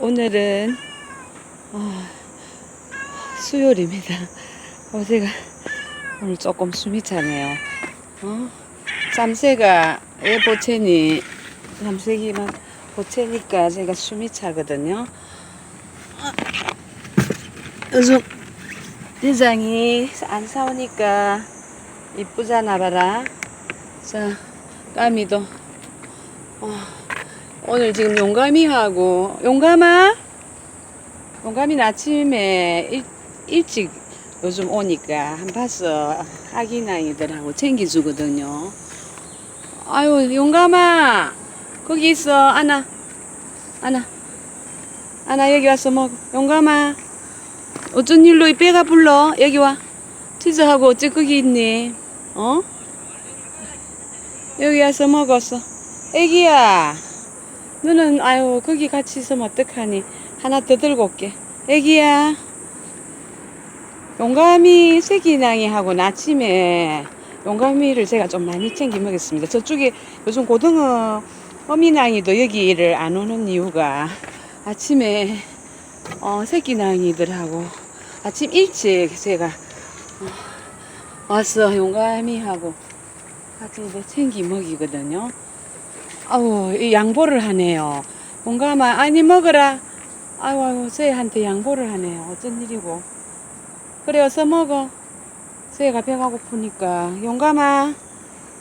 오늘은 어, 수요일입니다. 어제가 오늘 조금 숨이 차네요. 어? 잠새가 애 보채니 잠새기만 보채니까 제가 숨이 차거든요. 어, 요즘 대장이 안 사오니까 이쁘잖아 봐라. 자 까미도 어, 오늘 지금 용감이하고 용감아? 용감이 아침에 일, 일찍 요즘 오니까 한 봐서 아기나이들하고 챙겨주거든요. 아유 용감아! 거기 있어. 안아. 안아. 안아 여기 와서 먹어. 용감아. 어쩐 일로 이 배가 불러? 여기 와. 치즈하고 어째 거기 있니? 어? 여기 와서 먹었어 애기야 너는 아유 거기 같이 있으면 어떡하니? 하나 더 들고 올게. 애기야. 용감이 새끼낭이하고 아침에 용감이를 제가 좀 많이 챙겨 먹였습니다. 저쪽에 요즘 고등어 어미낭이도 여기를 안 오는 이유가 아침에 어, 새끼낭이들하고 아침 일찍 제가 어, 와서 용감이하고 같이 이제 챙겨 먹이거든요 아우 이 양보를 하네요. 용감아 아니 먹어라. 아유 아유 쟤한테 양보를 하네요. 어쩐 일이고. 그래 어서 먹어. 쟤가 배가 고프니까 용감아.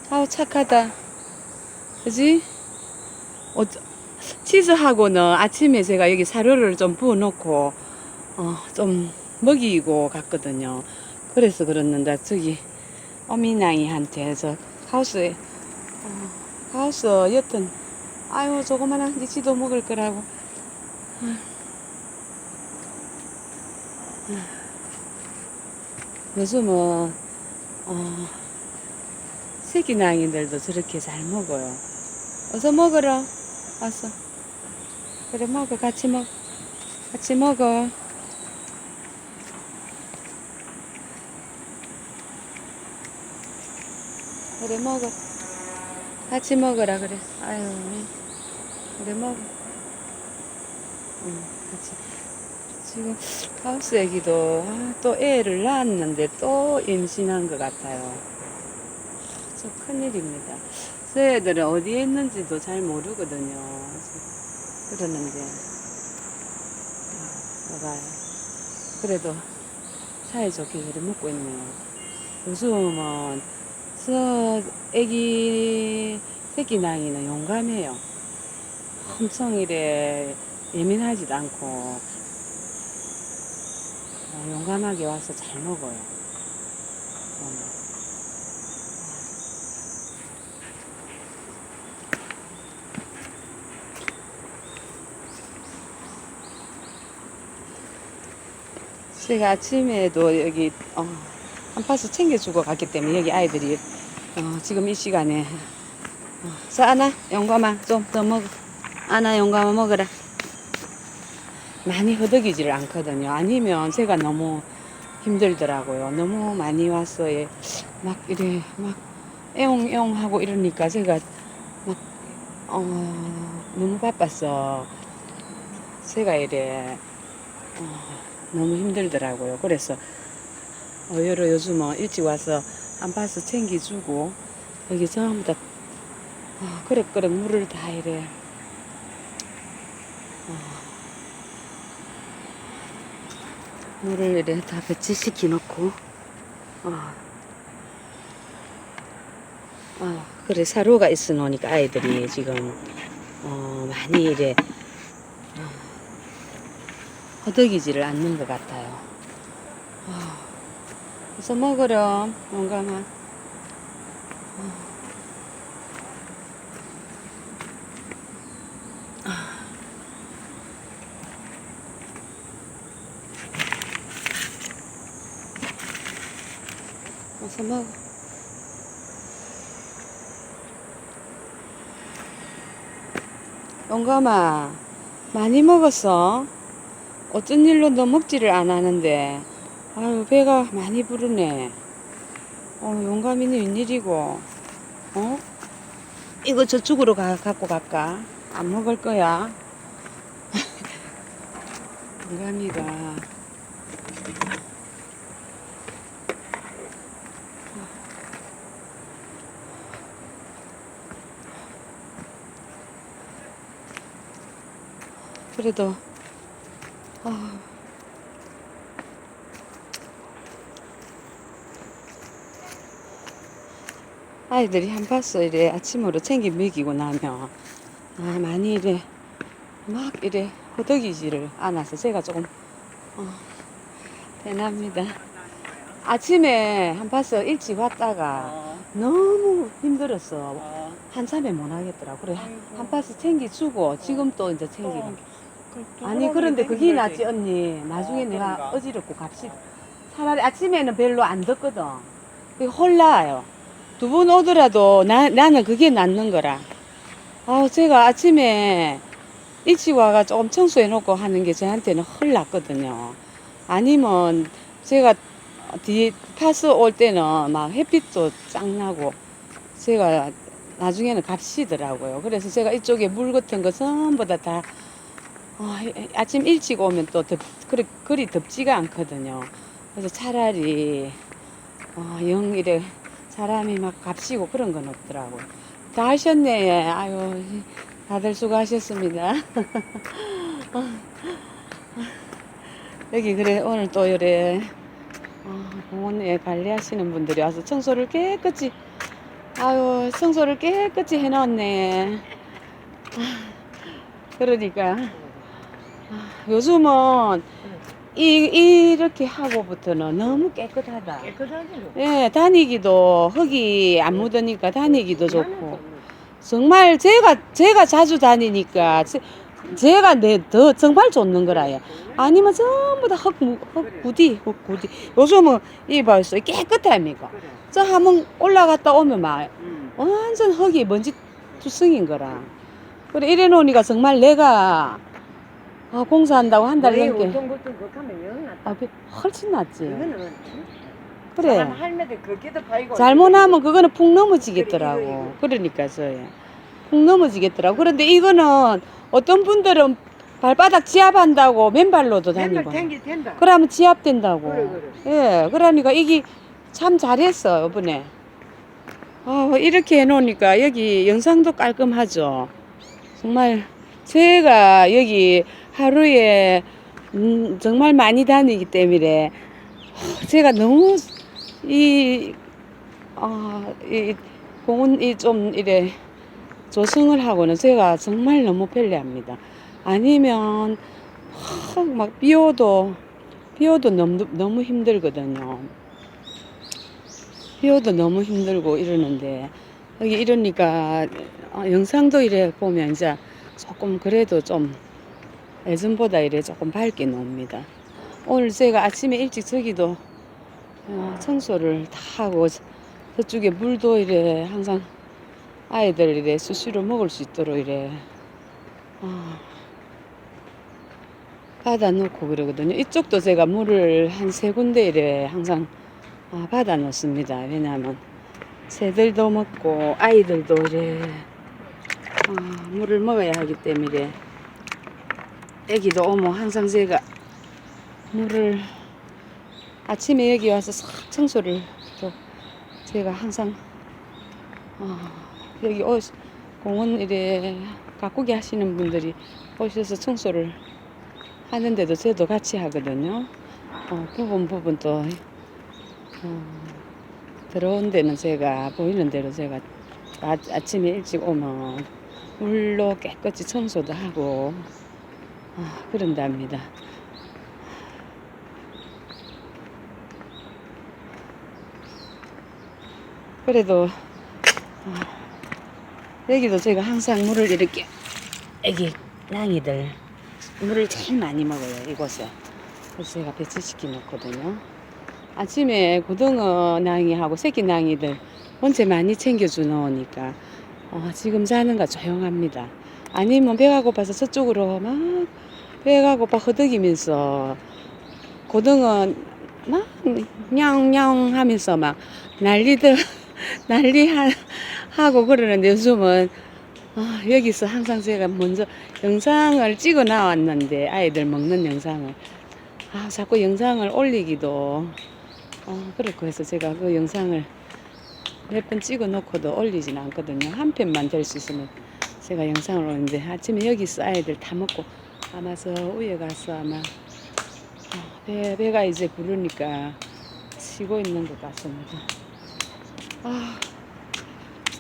아우 착하다. 그지? 어, 치즈하고는 아침에 제가 여기 사료를 좀 부어놓고 어, 좀 먹이고 갔거든요. 그래서 그랬는데 저기 어미낭이한테 저 하우스에 어, 하우스 여튼 아유 조그마한 니치도 먹을 거라고. 요즘은 어, 새끼낭이들도 저렇게 잘 먹어요. 어서 먹으러 와서. 그래 먹어. 같이 먹 같이 먹어. 그래 먹어 같이 먹으라 그래. 아유, 그래 먹어. 응, 같이. 지금 하우스 애기도 아, 또 애를 낳았는데 또 임신한 것 같아요. 저 큰일입니다. 저 애들은 어디에 있는지도 잘 모르거든요. 그러는데 아, 봐봐요. 그래도 사이좋게 그래 먹고 있네요. 요즘은 저 애기 새끼 낭이는 용감해요. 엄청 이래 예민하지도 않고 어, 용감하게 와서 잘 먹어요. 어. 제가 아침에도 여기 어, 한 파스 챙겨주고 갔기 때문에 여기 아이들이 어, 지금 이 시간에 어, 자 아나 영감아 좀 더 먹어 아나 영감아 먹어라. 많이 허덕이지를 않거든요. 아니면 제가 너무 힘들더라고요. 너무 많이 예, 막 이래 막 애용애용 하고 이러니까 제가 막 어, 너무 바빠서 제가 이래 어, 너무 힘들더라고요. 그래서 의외로 요즘은 일찍 와서 안파스 챙겨주고 여기 전부 다 어, 그릇그릇 물을 다 이래 어, 물을 이래 다 배치시켜 놓고 어, 어, 그래 사료가 있어 놓으니까 아이들이 지금 어, 많이 이래 어, 허덕이지를 않는 것 같아요. 어. 어서 먹으렴, 용감아. 어서 먹어. 용감아, 많이 먹었어? 어쩐 일로 너 먹지를 안 하는데. 아유 배가 많이 부르네. 어 용감이는 웬일이고? 어? 이거 저쪽으로 가, 갖고 갈까? 안 먹을 거야. 동감이가 그래도 아, 아이들이 한 파스 이래 아침으로 챙겨 먹이고 나면 아 많이 이래 막 이래 허덕이지를 않아서 제가 조금 어, 대납니다. 아침에 한 파스 일찍 왔다가 어, 너무 힘들었어. 어. 한참에 못 하겠더라. 그래 아이고. 한 파스 챙겨주고 지금 또 이제 그- 또 아니 그런데 그게. 낫지 언니. 나중에 어, 내가? 어지럽고 갑시다. 차라리 아침에는 별로 안 덥거든. 그게 홀라요. 두분 오더라도 나, 나는 그게 낫는 거라. 아우 제가 아침에 일찍 와가 조금 청소해 놓고 하는 게 저한테는 헐 낫거든요. 아니면 제가 뒤에 파스 올 때는 막 햇빛도 짱 나고 제가 나중에는 값이더라고요. 그래서 제가 이쪽에 물 같은 거 전부 다 다 어, 아침 일찍 오면 또 덥, 그리, 그리 덥지가 않거든요. 그래서 차라리 어, 영 이래 사람이 막 값이고 그런 건 없더라고요. 다 하셨네. 아유, 다들 수고하셨습니다. 여기 그래 오늘 또 이래 어, 공원에 관리하시는 분들이 와서 청소를 깨끗이 아유 청소를 깨끗이 해놨네. 아, 그러니까 아, 요즘은 이 이렇게 하고부터는 너무 깨끗하다. 깨끗하지. 예, 다니기도 흙이 안 묻으니까 다니기도 좋고 정말 제가 제가 자주 다니니까 제, 제가 내 더 정말 좋는 거라요. 아니면 전부 다 흙 흙 구디 흙 구디. 요즘은 이 봐서 깨끗합니까? 저 한번 올라갔다 오면 막 음. 완전 흙이 먼지 투성인 거라. 그래 이래 놓으니까 정말 내가 아, 공사한다고 한달왜 넘게 하면 영 낫다. 아, 그 훨씬 낫지. 이거는 그래. 사람 할매들 그게도 파이고. 잘못하면 그거는 푹 넘어지겠더라고. 그러니까서요. 푹 넘어지겠더라고. 그런데 이거는 어떤 분들은 발바닥 지압한다고 맨발로도 맨날 다니고. 그러면 지압된다고. 그래, 예, 그러니까 이게 참 잘했어, 이번에. 아, 이렇게 해놓으니까 여기 영상도 깔끔하죠. 정말 제가 여기 하루에 음, 정말 많이 다니기 때문에 제가 너무 이, 아, 이 공원 이 좀 이래 조성을 하고는 제가 정말 너무 편리합니다. 아니면 막 비오도 비오도 너무 너무 힘들거든요. 비오도 너무 힘들고 이러는데 여기 이러니까 어, 영상도 이래 보면 이제 조금 그래도 좀 예전보다 이래 조금 밝게 나옵니다. 오늘 제가 아침에 일찍 저기도 어, 청소를 다 하고 저- 저쪽에 물도 이래 항상 아이들 이래 수시로 먹을 수 있도록 이래 어, 받아 놓고 그러거든요. 이쪽도 제가 물을 한 세 군데 이래 항상 아, 받아 놓습니다. 왜냐하면 새들도 먹고 아이들도 이래 아, 물을 먹어야 하기 때문에 애기도 오면 항상 제가 물을 아침에 여기 와서 싹 청소를 또 제가 항상 어, 여기 오, 공원 이래 가꾸기 하시는 분들이 오셔서 청소를 하는데도 저도 같이 하거든요. 어, 부분 부분 또 어, 들어온 데는 제가 보이는 대로 제가 아, 아침에 일찍 오면 물로 깨끗이 청소도 하고 아, 그런답니다. 그래도 어, 여기도 제가 항상 물을 이렇게 애기 낭이들 물을 제일 많이 먹어요 이곳에. 그래서 제가 배치시켜 놓거든요. 아침에 고등어 낭이하고 새끼 낭이들 언제 많이 챙겨주 놓으니까 어, 지금 자는가 조용합니다. 아니면 배가 고파서 저쪽으로 막 배가 고파 허덕이면서 고등어 막 냥냥 하면서 막 난리들 난리 하, 하고 그러는데 요즘은 아, 여기서 항상 제가 먼저 영상을 찍어 나왔는데 아이들 먹는 영상을. 아 자꾸 영상을 올리기도. 어, 그렇고 해서 제가 그 영상을 몇 번 찍어 놓고도 올리진 않거든요. 한 편만 될 수 있으면 제가 영상을 올리는데 아침에 여기서 아이들 다 먹고 아마서 위에 가서 아마 어, 배, 배가 이제 부르니까 쉬고 있는 것 같습니다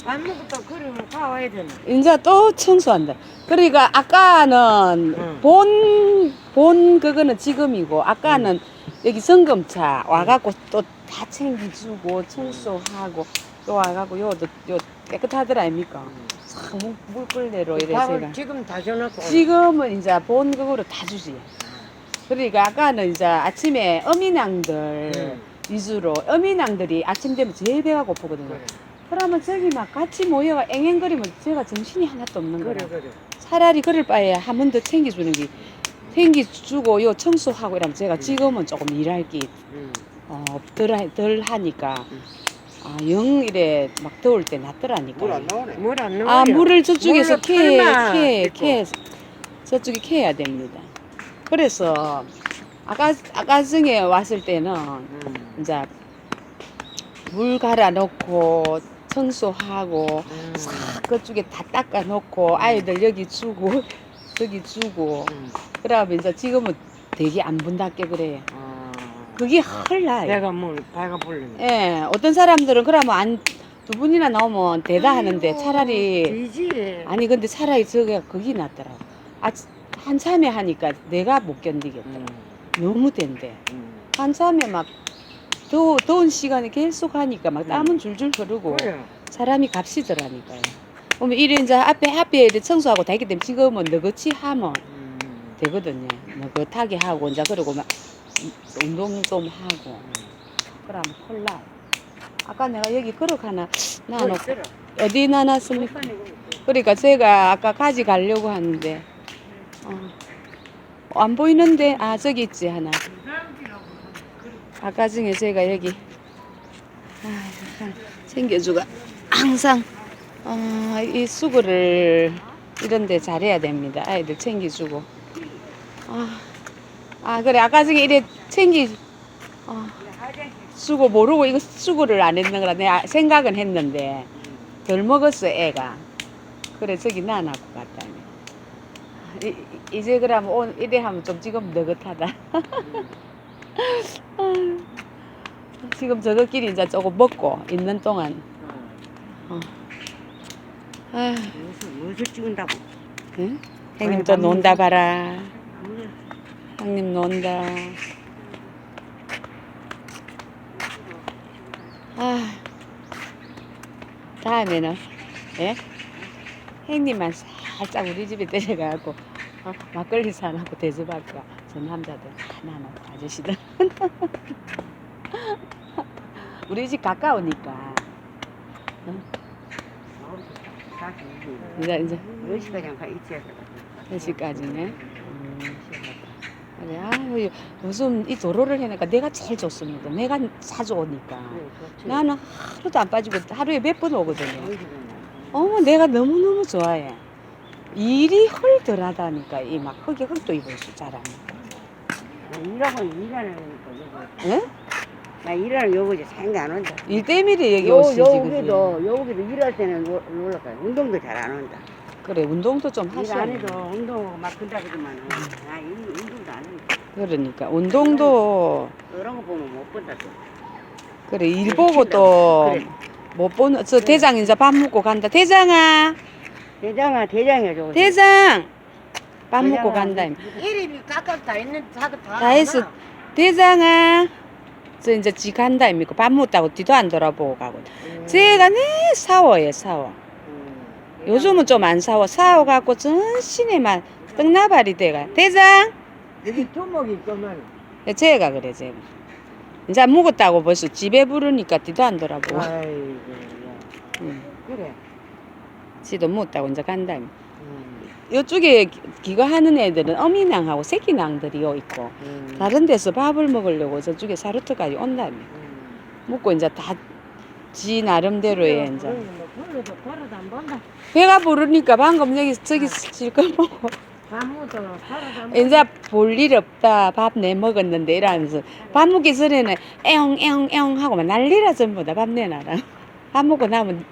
아안 먹었다 그러면 가와야 되나? 이제 또 청소한다. 그러니까 아까는 응. 본, 본 그거는 지금이고, 아까는 여기 성금차 와갖고 또 다 챙겨주고, 청소하고, 또 와갖고, 요도, 요 깨끗하더라, 아닙니까? 참, 물- 물걸레로 이래 밥을 제가. 지금 다 줘놓고. 지금은 이제 본 그거로 다 주지. 그러니까 아까는 이제 아침에 어미낭들 응. 위주로, 어미낭들이 아침 되면 제일 배가 고프거든요. 그래. 그러면 저기 막 같이 모여가 앵앵거리면 제가 정신이 하나도 없는 거야. 그래 그래. 차라리 그럴 바에 한 번 더 챙겨주는 게 챙겨주고 요 청소하고 이러면 제가 지금은 조금 일할 게 응. 어, 덜, 덜 하니까 음. 아, 영 이래 막 더울 때 낫더라니까. 물 안 나오네. 물안 넣어. 아 물을 저쪽에서 물로 캐, 풀만 캐, 있고. 캐, 저쪽에 캐야 됩니다. 그래서 아까 아까 전에 왔을 때는 응. 이제 물 갈아 넣고 청소하고 응. 싹 그쪽에 다 닦아 놓고 아이들 여기 주고 저기 주고 응. 그러면 이제 지금은 되게 안 분답게 그래. 아. 그게 헐 나요. 내가 뭘 배가 불르네. 예, 어떤 사람들은 그러면 안 두 분이나 나오면 대다 하는데 차라리 되지. 아니 근데 차라리 저게 거기 낫더라고. 아 한참에 하니까 내가 못 견디겠다. 응. 너무 된대. 응. 한참에 막 더, 더운 시간이 계속 하니까 막 음. 땀은 줄줄 흐르고 그래. 사람이 값이더라니까요. 그러면 이래 이제 앞에 앞에 이래 청소하고 다 했기 때문에 지금은 너같이 하면 응. 되거든요. 너긋하게 하고 이제 그러고 막 운동 좀 하고 그럼 콜라. 아까 내가 여기 그릇 하나 놔놓고 그래. 어디 놔놨습니까? 그러니까 제가 아까 가져가려고 하는데 어, 안 보이는데 아 저기 있지 하나. 아까 중에 제가 여기 아, 챙겨주가 항상 어, 이 수고를 이런데 잘해야 됩니다. 아이들 챙겨주고. 아, 아 그래 아까 중에 이래 챙기 어, 수고 모르고 이거 수고를 안 했는 거라 내가 생각은 했는데 덜 먹었어 애가. 그래 저기 놔놓고 갔다니. 이, 이- 이제 그러면 오늘 이래 하면 좀 지금 느긋하다. 지금 저것끼리 이제 조금 먹고 있는 동안 아, 무슨 무슨 찍은다고? 응? 형님 또 논다 봐라. 응. 형님 논다. 아, 다음에는 예? 형님만 살짝 우리 집에 데려가고 어, 막걸리 사놓고 대접할까? 저 남자들 하나는 아저씨들. 우리 집 가까우니까 이제 이제 몇 시까지 가 있어야 돼. 몇 시까지네. 음. 그래, 아유, 요즘 이 도로를 해니까 내가 제일 좋습니다. 내가 자주 오니까. 나는 하루도 안 빠지고 하루에 몇 번 오거든요. 어머, 내가 너무너무 좋아해. 일이 헐덜하다니까. 이 막 흙에 흙도 입을 수 잘하니까. 나 일하고 일하는 여기. 응? 나 일하는 여기지 생각 안 온다. 일 때문에 여기 요 오시지. 여기도 그지? 여기도 일할 때는 놀- 놀러 가. 운동도 잘 안 온다. 그래, 운동도 좀일 하셔야 안 돼. 해도 운동 막 근다 그러면 아. 그러니까. 운동도, 이런 거 보면 못 본다 또. 그래, 일 보고 또. 못 보는, 저 대장 이제 밥 먹고 간다. 대장아! 대장아 대장이야 저거. 대장! 밥 먹고 간다. 이름이 각각 다 있는 다다 다 했어. 대장아. 저 이제 지 간다 아닙니까? 밥 먹다고 뒤도 안 돌아보고 가고. 제가 네 사워요 사워. 요즘은 좀 안 사워. 사워 갖고 전신에만 떡나발이 돼가. 대장. 여기 토목이 있구만. 제가 그래 제가. 이제 먹었다고 벌써 집에 부르니까 뒤도 안 돌아보고. 아이고. 응. 그래. 지도 먹었다고 이제 간다. 음. 이쪽에 기- 기거하는 애들은 어미낭하고 새끼낭들이 요 있고 음. 다른 데서 밥을 먹으려고 저쪽에 사루트까지 온다며. 음. 먹고 이제 다 지 나름대로의 이제 먹고 걸어도 걸어도 안 본다. 배가 부르니까 방금 여기 저기 실컷 먹고 이제 볼 일 없다. 밥 내 먹었는데 이러면서 밥 먹기 전에는 에옹 에옹 에옹 하고 막 난리라 전부 다밥 내놔라. 밥 먹고 나면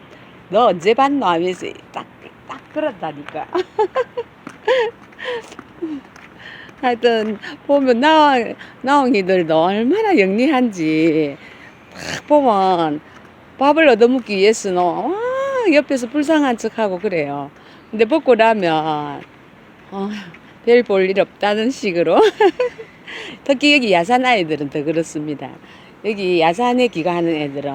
너 언제 봤노 하면서 딱, 딱 그런다니까. 하여튼 보면 나왕, 나왕이들도 얼마나 영리한지 딱 보면 밥을 얻어먹기 위해서는 와 옆에서 불쌍한 척하고 그래요. 근데 먹고 나면 어, 별 볼 일 없다는 식으로 특히 여기 야산 아이들은 더 그렇습니다 여기 야산에 귀가하는 애들은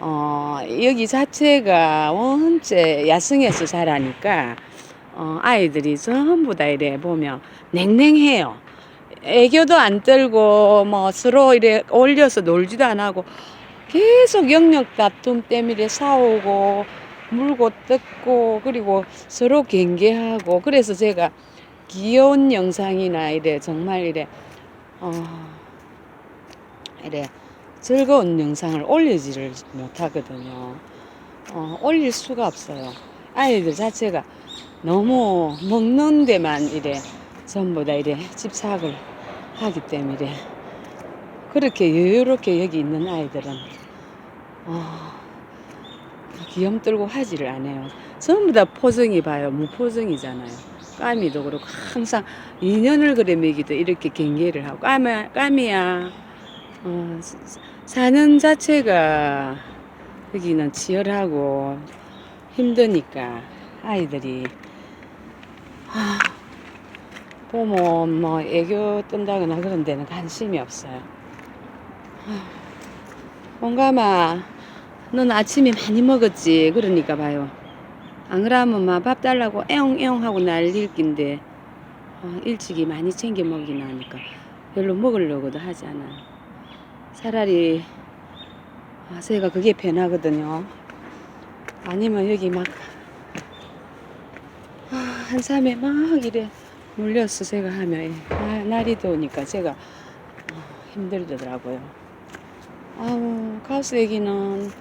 어, 여기 자체가 원체 야생에서 자라니까 어, 아이들이 전부 다 이래 보면 냉랭해요. 애교도 안 떨고 뭐 서로 이래 올려서 놀지도 안 하고 계속 영역 다툼 때문에 싸우고 물고 뜯고 그리고 서로 경계하고 그래서 제가 귀여운 영상이나 이래 정말 이래 어 이래 즐거운 영상을 올리지를 못하거든요. 어, 올릴 수가 없어요. 아이들 자체가 너무 먹는 데만 이래 전부 다 이래 집착을 하기 때문에 그렇게 여유롭게 여기 있는 아이들은 어, 귀염 떨고 하지를 않아요. 전부 다 포정이 봐요. 무포정이잖아요. 까미도 그렇고 항상 인연을 그래 매기도 이렇게 경계를 하고 까미야, 까미야 어, 사는 자체가 여기는 치열하고 힘드니까 아이들이 하, 보면 뭐 애교 뜬다거나 그런 데는 관심이 없어요. 뭔가마 넌 아침에 많이 먹었지 그러니까 봐요. 안 그러면 막 밥 달라고 애옹애옹 하고 난릴 낀데 어, 일찍이 많이 챙겨 먹이나 하니까 별로 먹으려고도 하지 않아. 차라리 아, 제가 그게 편하거든요. 아니면 여기 막 아, 한삼에 막 이래 물렸어 제가 하면 아, 날이 더우니까 제가 어, 힘들더라고요. 아우 가스 애기는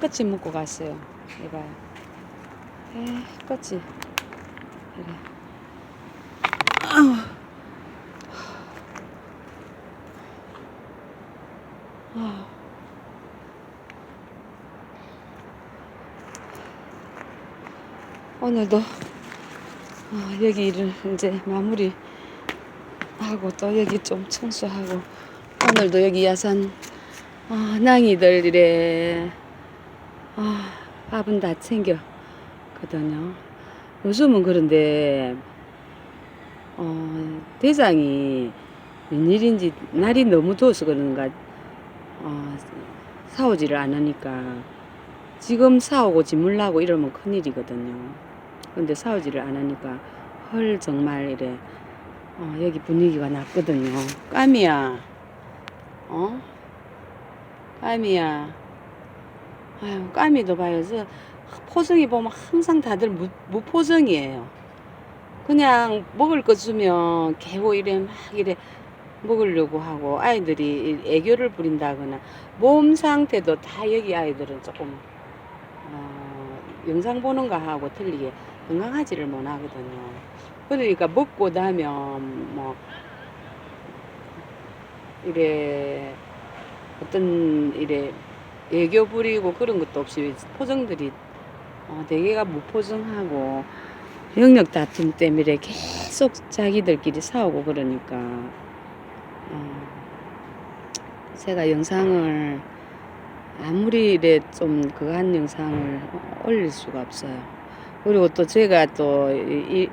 깨끗이 먹고 갔어요. 이봐요. 깨끗이 이래. 아우. 아. 오늘도 어, 여기 일을 이제 마무리 하고 또 여기 좀 청소하고 오늘도 여기 야산 어, 낭이들 이래 어, 밥은 다 챙겼거든요. 요즘은 그런데 어, 대장이 웬일인지 날이 너무 더워서 그런가 어, 사오지를 않으니까 지금 사오고 짓물라고 이러면 큰일이거든요. 근데 사오지를 않으니까 헐 정말 이래 어, 여기 분위기가 났거든요. 까미야, 어? 까미야. 아유, 까미도 봐요. 저 포정이 보면 항상 다들 무, 무포정이에요. 그냥 먹을 거 주면 개고 이래 막 이래 먹으려고 하고 아이들이 애교를 부린다거나 몸 상태도 다 여기 아이들은 조금 어, 영상 보는 거 하고 틀리게 건강하지를 못하거든요. 그러니까 먹고 나면 뭐 이래 어떤 이래 애교 부리고 그런 것도 없이 포정들이 어, 대개가 무포정하고 영역 다툼 때문에 계속 자기들끼리 싸우고 그러니까 어, 제가 영상을 아무리 이래 좀 그한 영상을 올릴 수가 없어요. 그리고 또 제가 또 이,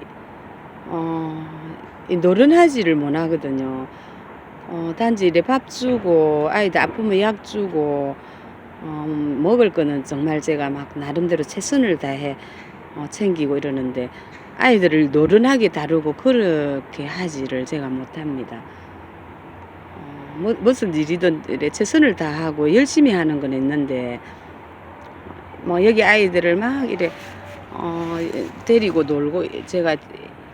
어, 이 노련하지를 못하거든요. 어, 단지 이래 밥 주고 아이들 아프면 약 주고 어, 먹을 거는 정말 제가 막 나름대로 최선을 다해 어, 챙기고 이러는데 아이들을 노련하게 다루고 그렇게 하지를 제가 못합니다. 어, 뭐, 무슨 일이든 최선을 다하고 열심히 하는 건 있는데 뭐 여기 아이들을 막 이래 어, 데리고 놀고 제가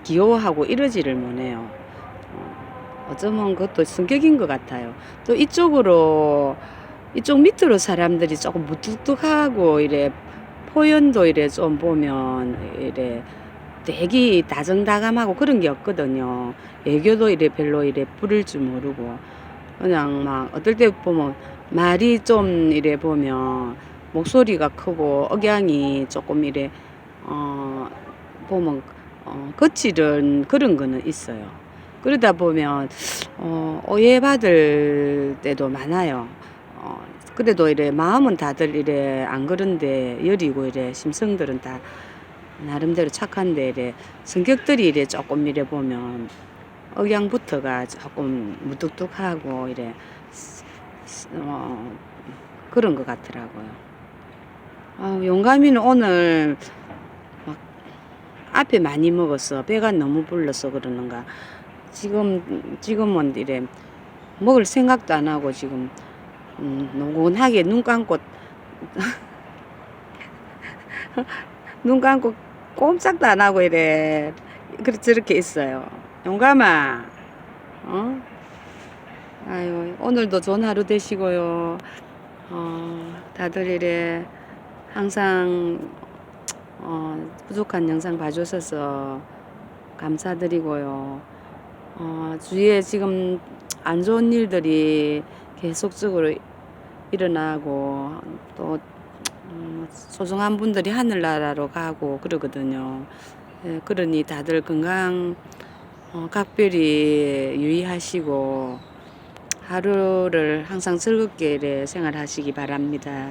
귀여워하고 이러지를 못해요. 어, 어쩌면 그것도 성격인 것 같아요. 또 이쪽으로 이쪽 밑으로 사람들이 조금 무뚝뚝하고 이래 표현도 이래 좀 보면 이래 되게 다정다감하고 그런 게 없거든요. 애교도 이래 별로 이래 부릴 줄 모르고 그냥 막 어떨 때 보면 말이 좀 이래 보면 목소리가 크고 억양이 조금 이래 어 보면 어 거칠은 그런 거는 있어요. 그러다 보면 어 오해받을 때도 많아요. 어 그래도 이래 마음은 다들 이래 안 그런데 여리고 이래 심성들은 다 나름대로 착한데 이래 성격들이 이래 조금 이래 보면 억양부터가 조금 무뚝뚝하고 이래 어, 그런 것 같더라고요. 아, 용감이는 오늘 막 앞에 많이 먹었어. 배가 너무 불러서 그러는가. 지금 지금은 이래 먹을 생각도 안 하고 지금 음, 노곤하게 눈 감고 눈 감고 꼼짝도 안 하고 이래 그렇게 저렇게 있어요. 용감아, 어? 아유 오늘도 좋은 하루 되시고요. 어, 다들 이래 항상 어, 부족한 영상 봐주셔서 감사드리고요. 어, 주위에 지금 안 좋은 일들이 계속적으로 일어나고 또 음, 소중한 분들이 하늘나라로 가고 그러거든요. 예, 그러니 다들 건강 어, 각별히 유의하시고 하루를 항상 즐겁게 생활하시기 바랍니다.